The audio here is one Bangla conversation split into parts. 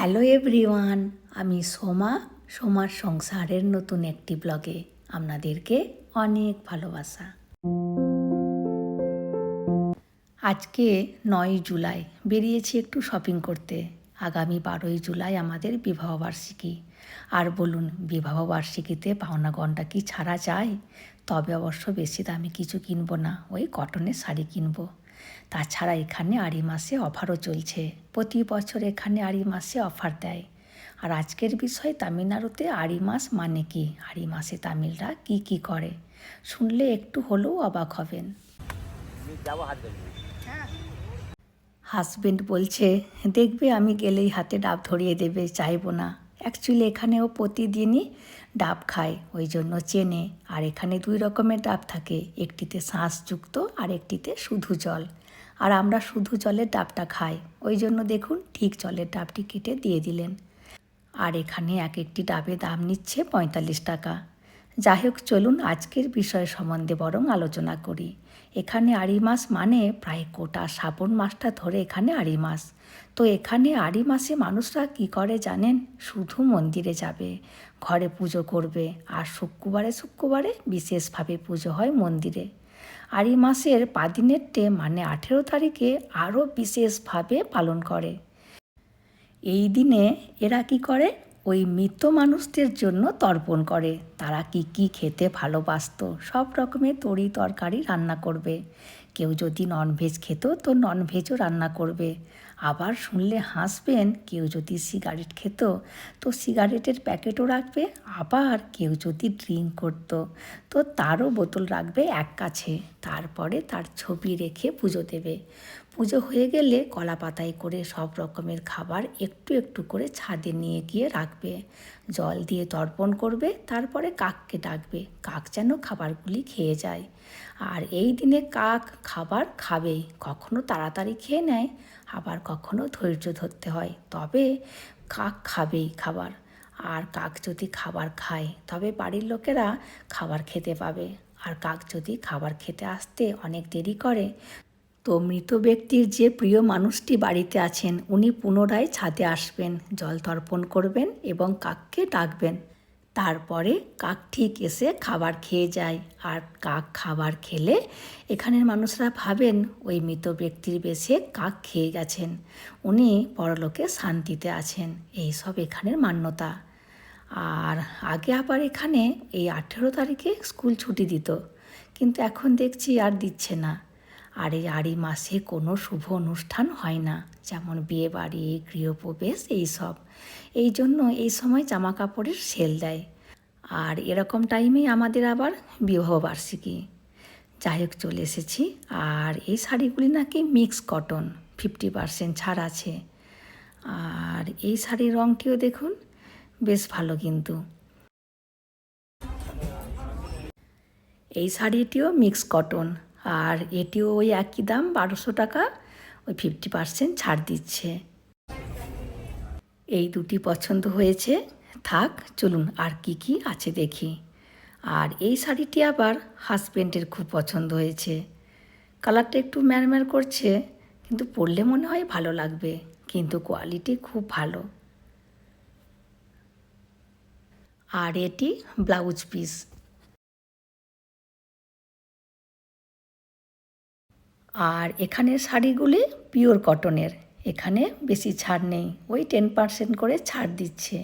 হ্যালো এভরিওয়ান, আমি সোমা, সোমার সংসারের নতুন একটি ব্লগে আপনাদেরকে অনেক ভালোবাসা। আজকে নয় জুলাই, বেরিয়েছি একটু শপিং করতে। আগামী বারোই জুলাই আমাদের বিবাহবার্ষিকী আর বলুন বিবাহবার্ষিকীতে পাওনা গন্ডা কি ছাড়া যায়? তবে অবশ্য বেশি দামি কিছু কিনবো না, ওই কটনের শাড়ি কিনবো। তাছাড়া এখানে আড়ি মাসে অফারও চলছে। প্রতি বছর এখানে আড়ি মাসে অফার দেয়। আর আজকের বিষয় তামিলনাড়ুতে আড়ি মাস মানে কি? আড়ি মাসে তামিলরা কি কি করে? শুনলে একটু হলেও অবাক হবেন। হাজবেন্ড বলছে, দেখবে আমি গেলেই হাতে ডাব ধরিয়ে দেবে, চাইব না। অ্যাকচুয়ালি এখানেও প্রতিদিনই ডাব খায়, ওই জন্য চেনে। আর এখানে দুই রকমের ডাব থাকে, একটিতে শ্বাসযুক্ত আর একটিতে শুধু জল। আর আমরা শুধু জলের ডাবটা খাই, ওই জন্য দেখুন ঠিক জলের ডাবটি কেটে দিয়ে দিলেন। আর এখানে এক একটি ডাবে দাম নিচ্ছে পঁয়তাল্লিশ টাকা। যাই হোক চলুন আজকের বিষয় সম্বন্ধে বরং আলোচনা করি। এখানে আড়ি মাস মানে প্রায় কোটা শ্রাবণ মাসটা ধরে এখানে আড়ি মাস। তো এখানে আড়ি মাসে মানুষরা কি করে জানেন? শুধু মন্দিরে যাবে, ঘরে পুজো করবে আর শুক্রবারে শুক্রবারে বিশেষভাবে পুজো হয় মন্দিরে। আড়ি মাসের পাদিনের ডে মানে আঠেরো তারিখে আরও বিশেষভাবে পালন করে। এই দিনে এরা কি করে? ওই মৃত মানুষদের জন্য তর্পণ করে। তারা কি কি খেতে ভালোবাসতো, সব রকমের তরি তরকারি রান্না করবে। কেউ যদি ননভেজ খেত, তো ননভেজও রান্না করবে। আবার শুনলে হাসবেন, কেউ যদি সিগারেট খেত, তো সিগারেটের প্যাকেটও রাখবে। আবার কেউ যদি ড্রিঙ্ক করতো, তো তারও বোতল রাখবে এক কাছে। তারপরে তার ছবি রেখে পুজো দেবে। পুজো হয়ে গেলে কলা পাতায় করে সব রকমের খাবার একটু একটু করে ছাদে নিয়ে গিয়ে রাখবে। জল দিয়ে তর্পণ করবে, তারপরে কাককে ডাকবে। কাক যেন খাবারগুলি খেয়ে যায়। আর এই দিনে কাক খাবার খাবেই, কখনো তাড়াতাড়ি খেয়ে নেয়, আবার কখনো ধৈর্য ধরতে হয়। তবে কাক খাবেই খাবার। আর কাক যদি খাবার খায়, তবে বাড়ির লোকেরা খাবার খেতে পাবে। আর কাক যদি খাবার খেতে আসতে অনেক দেরি করে তো মৃত ব্যক্তির যে প্রিয় মানুষটি বাড়িতে আছেন, উনি পুনরায় ছাদে আসবেন, জল তর্পণ করবেন এবং কাককে ডাকবেন। তারপরে কাক ঠিক এসে খাবার খেয়ে যায়। আর কাক খাবার খেলে এখানের মানুষরা ভাবেন, ওই মৃত ব্যক্তির বেশে কাক খেয়ে গেছেন। উনি পরলোকে শান্তিতে আছেন। এই সব এখানের মান্যতা। আর আগে আবার এখানে এই আঠেরো তারিখে স্কুল ছুটি দিত। কিন্তু এখন দেখছি আর দিচ্ছে না। আর এই আড়ি মাসে কোনো শুভ অনুষ্ঠান হয় না। যেমন বিয়ে বাড়ি গৃহপ্রবেশ, এইসব। এই জন্য এই সময় জামা কাপড়ের সেল দেয়। আর এরকম টাইমেই আমাদের আবার বিবাহবার্ষিকী। যাই হোক, চলে এসেছি। আর এই শাড়িগুলি নাকি মিক্স কটন ফিফটি পারসেন্ট ছাড় আছে। আর এই শাড়ির রঙটিও দেখুন, বেশ ভালো কিন্তু। এই শাড়িটিও মিক্স কটন আর এটিও ওই একই দাম, বারোশো টাকা। ওই ফিফটি পার্সেন্ট ছাড় দিচ্ছে। এই দুটি পছন্দ হয়েছে। থাক, চলুন আর কি কি আছে দেখি। আর এই শাড়িটি আবার হাজব্যান্ডের খুব পছন্দ হয়েছে। কালারটা একটু ম্যারম্যার করছে, কিন্তু পরলে মনে হয় ভালো লাগবে, কিন্তু কোয়ালিটি খুব ভালো। আর এটি ব্লাউজ পিস আর এখানের শাড়িগুলি পিওর কটনের এখানে বেশি ছাড় নেই। ওই টেন পার্সেন্ট করে ছাড় দিচ্ছে।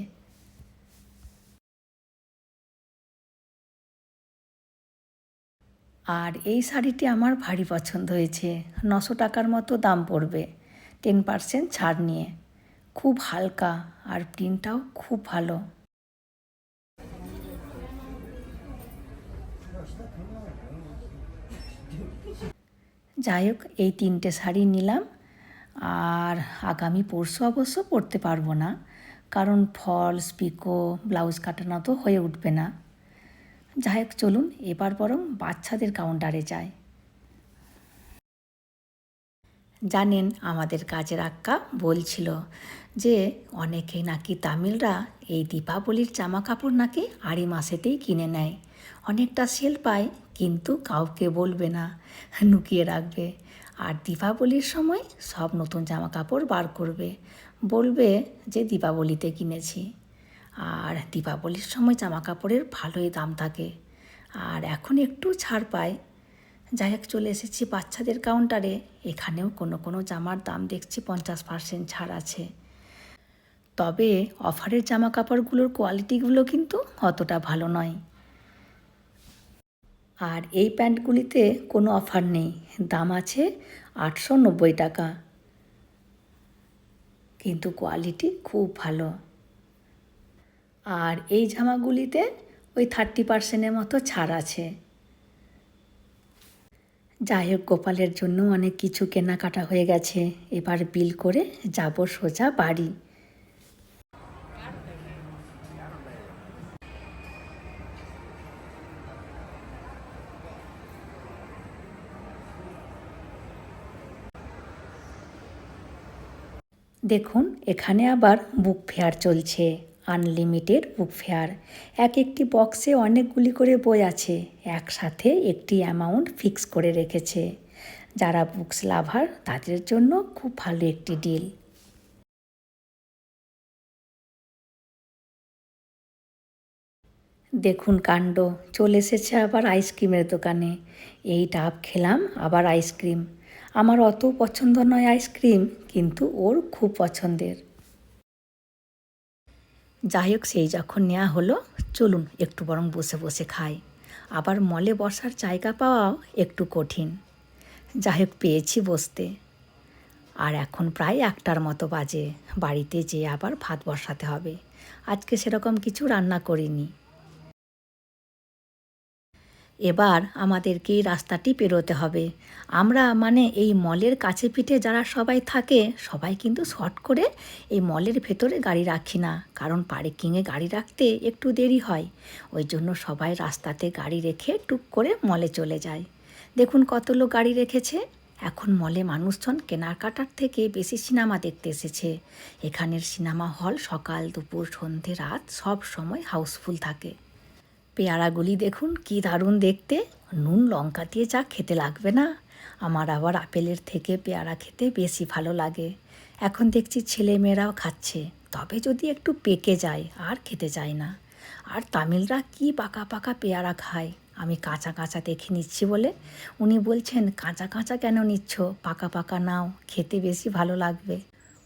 আর এই শাড়িটি আমার ভারী পছন্দ হয়েছে। নশো টাকার মতো দাম পড়বে। টেন পার্সেন্ট ছাড় নিয়ে। খুব হালকা আর প্রিন্টটাও খুব ভালো। যাই হোক, এই তিনটে শাড়ি নিলাম। আর আগামী পরশু অবশ্য পরতে পারব না, কারণ ফলস, পিকো, ব্লাউজ কাটানো তো হয়ে উঠবে না। যাই হোক, চলুন, এবার বরং বাচ্চাদের কাউন্টারে যায় জানেন, আমাদের কাজের আক্কা বলছিল যে, অনেকেই নাকি তামিলরা এই দীপাবলির জামা কাপড় নাকি আড়ি মাসেতেই কিনে নেয়। অনেকটা সেল পায় কিন্তু কাউকে বলবে না লুকিয়ে রাখবে। আর দীপাবলির সময় সব নতুন জামা কাপড় বার করবে। বলবে যে, দীপাবলিতে কিনেছি। আর দীপাবলির সময় জামা কাপড়ের ভালোই দাম থাকে। আর এখন একটু ছাড় পায়। যাই হোক, চলে এসেছি বাচ্চাদের কাউন্টারে। এখানেও কোনো কোনো জামার দাম দেখছি পঞ্চাশ পার্সেন্ট ছাড় আছে। তবে অফারের জামা কাপড়গুলোর কোয়ালিটিগুলো কিন্তু অতটা ভালো নয়। আর এই প্যান্টগুলিতে কোনো অফার নেই। দাম আছে আটশো নব্বই টাকা। কিন্তু কোয়ালিটি খুব ভালো। আর এই জামাগুলিতে ওই থার্টি পার্সেন্টের মতো ছাড় আছে। যাই হোক, গোপালের জন্য অনেক কিছু কেনাকাটা হয়ে গেছে। এবার বিল করে যাব সোজা বাড়ি। দেখুন, এখানে আবার বুক ফেয়ার চলছে আনলিমিটেড বুক ফেয়ার এক একটি বক্সে অনেকগুলি করে বই আছে, একসাথে একটি অ্যামাউন্ট ফিক্স করে রেখেছে। যারা বুকস লাভার তাদের জন্য খুব ভালো একটি ডিল দেখুন কাণ্ড, চলে এসেছে আবার আইসক্রিমের দোকানে। এই ডাব খেলাম, আবার আইসক্রিম আমার অত পছন্দ নয় আইসক্রিম, কিন্তু ওর খুব পছন্দের। যাই হোক সেই যখন নেওয়া হলো, চলুন একটু বরং বসে বসে খাই। আবার মলে বসার জায়গা পাওয়াও একটু কঠিন। যাই হোক পেয়েছি বসতে। আর এখন প্রায় একটার মতো বাজে। বাড়িতে যেয়ে আবার ভাত বসাতে হবে। আজকে সেরকম কিছু রান্না করিনি। এবার আমাদেরকে রাস্তাটি পেরোতে হবে। আমরা মানে এই মলের কাছে পিঠে যারা সবাই থাকে, সবাই কিন্তু শর্ট করে এই মলের ভেতরে গাড়ি রাখি না, কারণ পার্কিংয়ে গাড়ি রাখতে একটু দেরি হয়। ওই জন্য সবাই রাস্তাতে গাড়ি রেখে টুক করে মলে চলে যায়। দেখুন কত লোক গাড়ি রেখেছে। এখন মলে মানুষজন কেনাকাটার থেকে বেশি সিনেমা দেখতে এসেছে। এখানের সিনেমা হল সকাল, দুপুর, সন্ধে, রাত সব সময় হাউসফুল থাকে। পেয়ারাগুলি দেখুন, কি দারুণ দেখতে। নুন, লঙ্কা দিয়ে যা খেতে লাগবে না। আমার আবার আপেলের থেকে পেয়ারা খেতে বেশি ভালো লাগে। এখন দেখছি ছেলে মেয়েরাও খাচ্ছে। তবে যদি একটু পেকে যায়, আর খেতে চায় না। আর তামিলরা কি পাকা পাকা পেয়ারা খায়? আমি কাঁচা কাঁচা দেখে নিচ্ছি বলে। উনি বলছেন, কাঁচা কাঁচা কেন নিচ্ছ? পাকা পাকা নাও, খেতে বেশি ভালো লাগবে।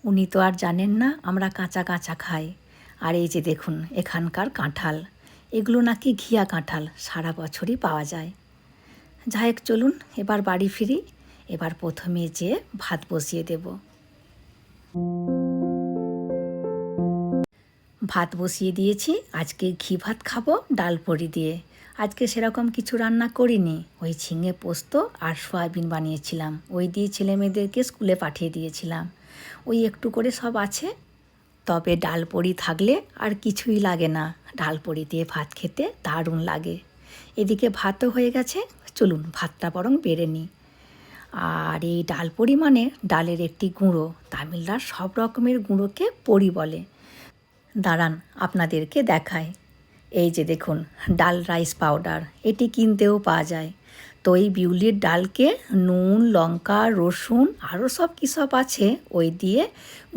উনি তো আর জানেন না, আমরা কাঁচা কাঁচা খাই। আর এই যে দেখুন, এখানকার কাঁঠাল। এগুলো নাকি ঘিয়া কাঁঠাল, সারা বছরই পাওয়া যায়। যাই হোক চলুন এবার বাড়ি ফিরি। এবার প্রথমে যে ভাত বসিয়ে দেব। ভাত বসিয়ে দিয়েছি। আজকে ঘি ভাত খাব, ডাল পরি দিয়ে। আজকে সেরকম কিছু রান্না করিনি। ওই ঝিঙে পোস্ত আর সয়াবিন বানিয়েছিলাম। ওই দিয়ে ছেলে মেয়েদেরকে স্কুলে পাঠিয়ে দিয়েছিলাম। ওই একটু করে সব আছে। তবে ডাল পরি থাকলে আর কিছুই লাগে না। ডাল পরি দিয়ে ভাত খেতে দারুণ লাগে। এদিকে ভাতও হয়ে গেছে। চলুন ভাতটা বরং বেড়ে নিই। আর এই ডাল পরি মানে ডালের একটি গুঁড়ো। তামিলরা সব রকমের গুঁড়োকে পরি বলে। দাঁড়ান, আপনাদেরকে দেখায় এই যে দেখুন, ডাল রাইস পাউডার। এটি কিনতেও পাওয়া যায়। তো এই বিউলির ডালকে নুন, লঙ্কা, রসুন আরও সব কী সব আছে ওই দিয়ে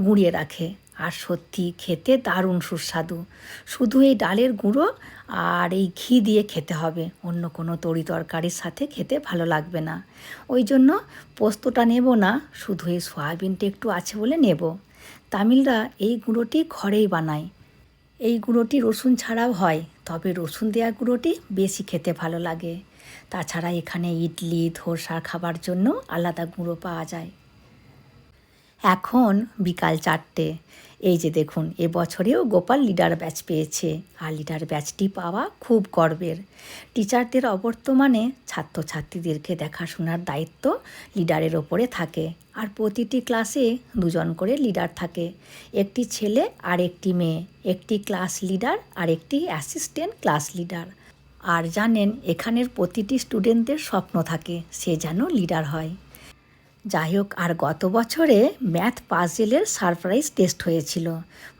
গুঁড়িয়ে রাখে। আর সত্যি খেতে দারুণ সুস্বাদু। শুধু এই ডালের গুঁড়ো আর এই ঘি দিয়ে খেতে হবে। অন্য কোনো তরি তরকারির সাথে খেতে ভালো লাগবে না। ওই জন্য পোস্তটা নেব না, শুধু এই সয়াবিনটা একটু আছে বলে নেব। তামিলরা এই গুঁড়োটি ঘরেই বানায়। এই গুঁড়োটি রসুন ছাড়াও হয়, তবে রসুন দেওয়া গুঁড়োটি বেশি খেতে ভালো লাগে। তাছাড়া এখানে ইডলি ধোসা খাবার জন্য আলাদা গুঁড়ো পাওয়া যায়। এখন বিকাল চারটে। এই যে দেখুন এবছরেও গোপাল লিডার ব্যাচ পেয়েছে আর লিডার ব্যাচটি পাওয়া খুব গর্বের। টিচারদের অবর্তমানে ছাত্রছাত্রীদেরকে দেখাশোনার দায়িত্ব লিডারের ওপরে থাকে আর প্রতিটি ক্লাসে দুজন করে লিডার থাকে। একটি ছেলে আর একটি মেয়ে, একটি ক্লাস লিডার আর একটি অ্যাসিস্ট্যান্ট ক্লাস লিডার। আর জানেন, এখানের প্রতিটি স্টুডেন্টদের স্বপ্ন থাকে সে যেন লিডার হয়। যাই হোক, আর গত বছরে ম্যাথ পাজেলের সারপ্রাইজ টেস্ট হয়েছিল।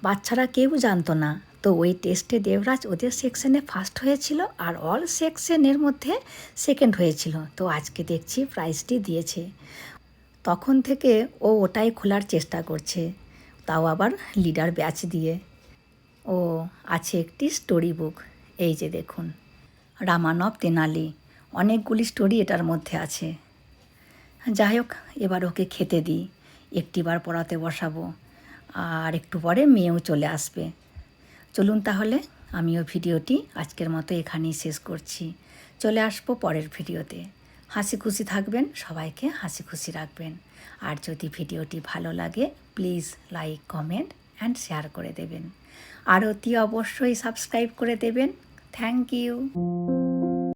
বাচ্চারা কেউ জানতো না। তো ওই টেস্টে দেবরাজ ওদের সেকশনে ফার্স্ট হয়েছিল আর অল সেকশনের মধ্যে সেকেন্ড হয়েছিল। তো আজকে দেখছি প্রাইজটি দিয়েছে। তখন থেকে ও ওটাই খোলার চেষ্টা করছে। তাও আবার লিডার ব্যাচ দিয়ে। ও, আছে একটি স্টোরি বুক। এই যে দেখুন। রামানব তেনালি। অনেকগুলি স্টোরি এটার মধ্যে আছে। যাই হোক এবার ওকে খেতে দিই। একটিবার পড়াতে বসাবো, আর একটু পরে মেয়েও চলে আসবে। চলুন তাহলে, আমিও ভিডিওটি আজকের মতো এখানেই শেষ করছি। চলে আসব পরের ভিডিওতে। হাসি খুশি থাকবেন, সবাইকে হাসি খুশি রাখবেন। আর যদি ভিডিওটি ভালো লাগে, please like, comment and share করে দেবেন। আর অতি অবশ্যই সাবস্ক্রাইব করে দেবেন। Thank you.